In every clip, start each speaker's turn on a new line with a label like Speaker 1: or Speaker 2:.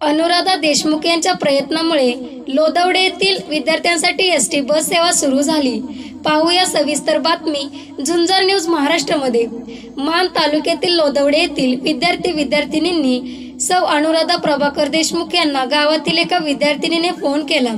Speaker 1: अनुराधा देशमुख यांच्या प्रयत्नामुळे लोदवडे येथील विद्यार्थ्यांसाठी एस टी बस सेवा सुरू झाली. पाहूया सविस्तर बातमी झुंजार न्यूज महाराष्ट्रामध्ये. मान तालुक्यातील लोदवडे येथील विद्यार्थी विद्यार्थिनींनी सौ अनुराधा प्रभाकर देशमुख यांना गावातील एका विद्यार्थिनीने फोन केला.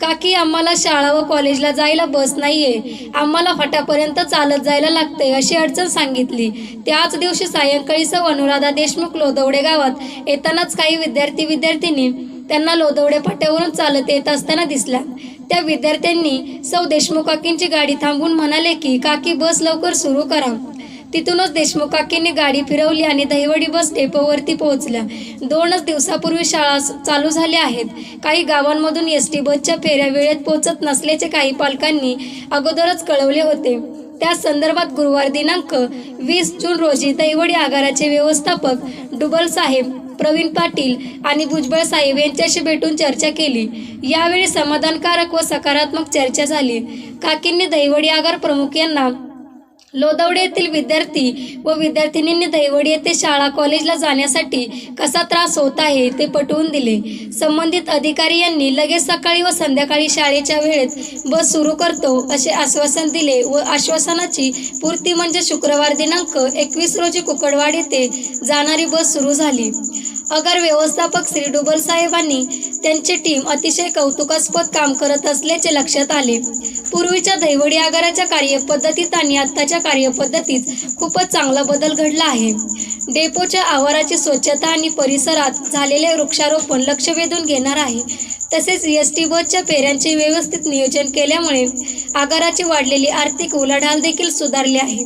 Speaker 1: काकी आम्हाला शाळा व कॉलेजला जायला बस नाहीये. आम्हाला फटापर्यंत चालत जायला लागते अशी अडचण सांगितली. त्याच दिवशी सायंकाळी सौ अनुराधा देशमुख लोदवडे गावात येतानाच काही विद्यार्थी विद्यार्थिनी त्यांना लोदवडे फाट्यावरून चालत येत असताना दिसल्या त्या विद्यार्थ्यांनी सौ देशमुख काकींची गाडी थांबून म्हणाले की काकी बस लवकर सुरू करा. तिथूनच देशमुख काकींनी गाडी फिरवली आणि दहिवडी बस डेपोवरती पोहोचल्या. दोनच दिवसापूर्वी शाळा चालू झाल्या आहेत. काही गावांमधून एस टी बसच्या फेऱ्या वेळेत पोहोचत नसल्याचे काही पालकांनी अगोदरच कळवले होते. त्या संदर्भात गुरुवार दिनांक वीस जून रोजी दहिवडी आगाराचे व्यवस्थापक डुबल साहेब प्रवीण पाटील आणि भुजबळ साहेब यांच्याशी भेटून चर्चा केली. यावेळी समाधानकारक व सकारात्मक चर्चा झाली. काकींनी दहिवडी आगार प्रमुख यांना लोदवडे येथील विद्यार्थी व विद्यार्थिनींनी दहिवडी येथे शाळा कॉलेजला जाण्यासाठी कसा त्रास होत आहे ते पटवून दिले. संबंधित अधिकारी यांनी लगेच सकाळी व संध्याकाळी शाळेच्या वेळेत बस सुरू करतो असे आश्वासन दिले व आश्वासनाची पूर्ती म्हणजे शुक्रवार दिनांक एकवीस रोजी कुकडवाड येथे जाणारी बस सुरू झाली. अगर व्यवस्थापक श्री डुबल साहेबांनी त्यांची टीम अतिशय कौतुकास्पद काम करत असल्याचे लक्षात आले. पूर्वीच्या दैवडी आगाराच्या कार्यपद्धतीत आणि आत्ताच्या कार्यपद्धतीत खूपच चांगला बदल घडला आहे. डेपोच्या आवाराची स्वच्छता आणि परिसरात झालेले वृक्षारोपण लक्ष वेधून घेणार आहे. तसेच एस टी बसच्या फेऱ्यांचे व्यवस्थित नियोजन केल्यामुळे आगाराची वाढलेली आर्थिक उलाढाल देखील सुधारली आहे.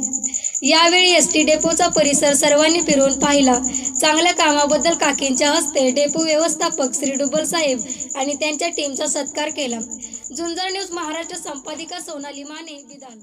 Speaker 1: यावेळी एस टी डेपोचा परिसर सर्वांनी फिरून पाहिला. चांगल्या कामाबद्दल काकींच्या हस्ते डेपो व्यवस्थापक श्री डुबल साहेब आणि त्यांच्या टीमचा सत्कार केला. झुंजर न्यूज महाराष्ट्र संपादिका सोनाली माने विधान